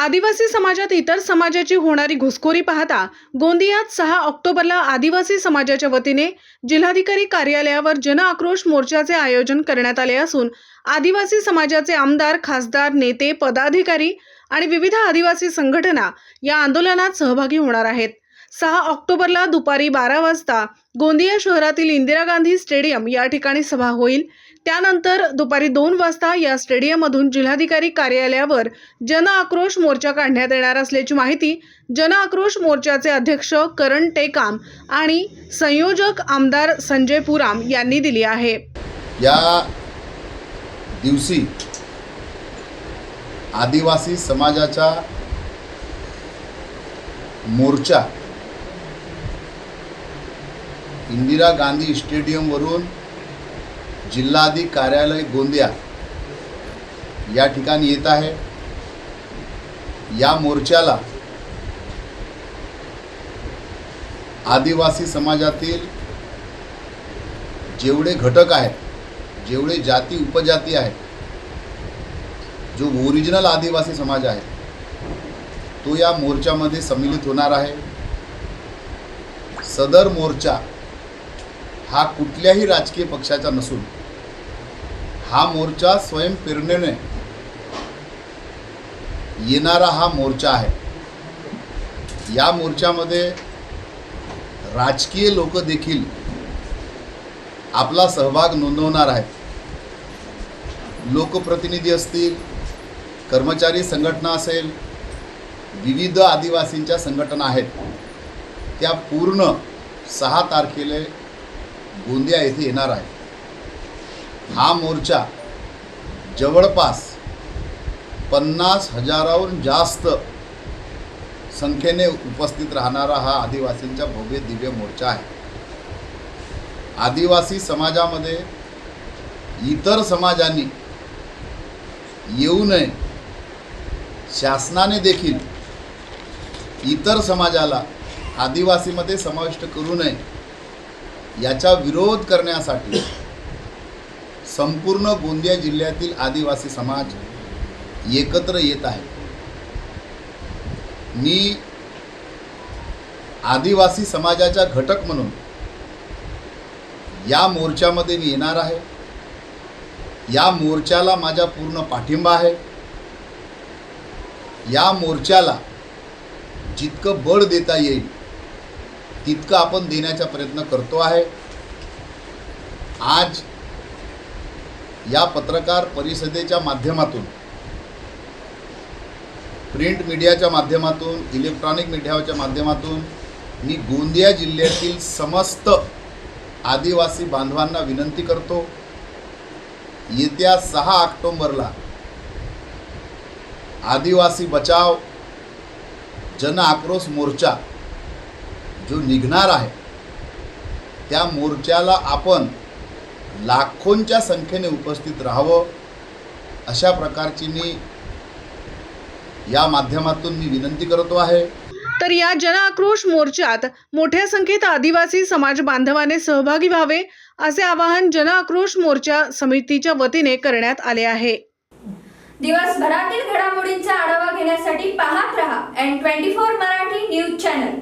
आदिवासी समाजात इतर समाजाची होणारी घुसखोरी पाहता गोंदियात सहा ऑक्टोबरला आदिवासी समाजाच्या वतीने जिल्हाधिकारी कार्यालयावर जन आक्रोश मोर्चाचे आयोजन करण्यात आले असून आदिवासी समाजाचे आमदार खासदार नेते पदाधिकारी आणि विविध आदिवासी संघटना या आंदोलनात सहभागी होणार आहेत. सहा ऑक्टोबरला दुपारी बारा वाजता गोंदिया शहरातील इंदिरा गांधी स्टेडियम या ठिकाणी सभा होईल. त्यानंतर दुपारी दोन वाजता या स्टेडियममधून जिल्हाधिकारी कार्यालयावर जन आक्रोश मोर्चा काढण्यात येणार असल्याची माहिती जन आक्रोश मोर्चाचे अध्यक्ष करण टेकाम आणि संयोजक आमदार संजय पुराम यांनी दिली आहे. या दिवशी आदिवासी समाजाचा मोर्चा इंदिरा गांधी स्टेडियमवरून जिल्हाधिक कार्यालय गोंदिया या ठिकाणी येत आहे. या मोर्चाला आदिवासी समाजातील जेवढे घटक आहेत जेवढे जाती उपजाती आहेत जो ओरिजिनल आदिवासी समाज आहे तो या मोर्चामध्ये सम्मिलित होणार आहे. सदर मोर्चा हा कुठल्याही राजकीय पक्षाचा नसून हा मोर्चा स्वयंप्रेरणेने येणारा हा मोर्चा आहे. या मोर्चामध्ये राजकीय लोक देखील आपला सहभाग नोंदवणार आहेत. लोकप्रतिनिधी असतील कर्मचारी संघटना असेल विविध आदिवासींच्या संघटना आहेत. त्या पूर्ण सहा तारखेला गोंदिया येथे येणार आहेत. हा मोर्चा जवळपास पन्नास हजाराहून जास्त संख्येने उपस्थित राहणारा हा आदिवासींचा भव्य दिव्य मोर्चा आहे. आदिवासी समाजामध्ये इतर समाजांनी येऊ नये शासनाने देखील इतर समाजाला आदिवासीमध्ये समाविष्ट करू नये याचा विरोध करण्यासाठी संपूर्ण गोंदिया जिल्ह्यातील आदिवासी समाज एकत्र येत आहे. मी आदिवासी समाजाचा घटक म्हणून या मोर्चामध्ये मी येणार आहे. या मोर्चाला माझा पूर्ण पाठिंबा आहे. या मोर्चाला जितकं बळ देता येईल तितकं आपण देण्याचा प्रयत्न करतो आहे. आज या पत्रकार परिषदेच्या माध्यमातून प्रिंट मीडियाच्या माध्यमातून इलेक्ट्रॉनिक मीडियाच्या माध्यमातून मी गोंदिया जिल्ह्यातील समस्त आदिवासी बांधवांना विनंती करतो येत्या सहा ऑक्टोंबरला आदिवासी बचाव जन आक्रोश मोर्चा जो निघणार आहे त्या मोर्चाला आपण लाखोंच्या संख्येने उपस्थित राहावं अशा प्रकारची मी या माध्यमातून मी विनंती करतो आहे. तर या जन आक्रोश मोर्चात मोठ्या संख्येत आदिवासी समाज बांधवाने सहभागी व्हावे असे आवाहन जन आक्रोश मोर्चा समितीच्या वतीने करण्यात आले आहे. दिवसभरातील घडामोडींचा आढावा घेण्यासाठी पाहत रहा N twenty four Marathi news channel.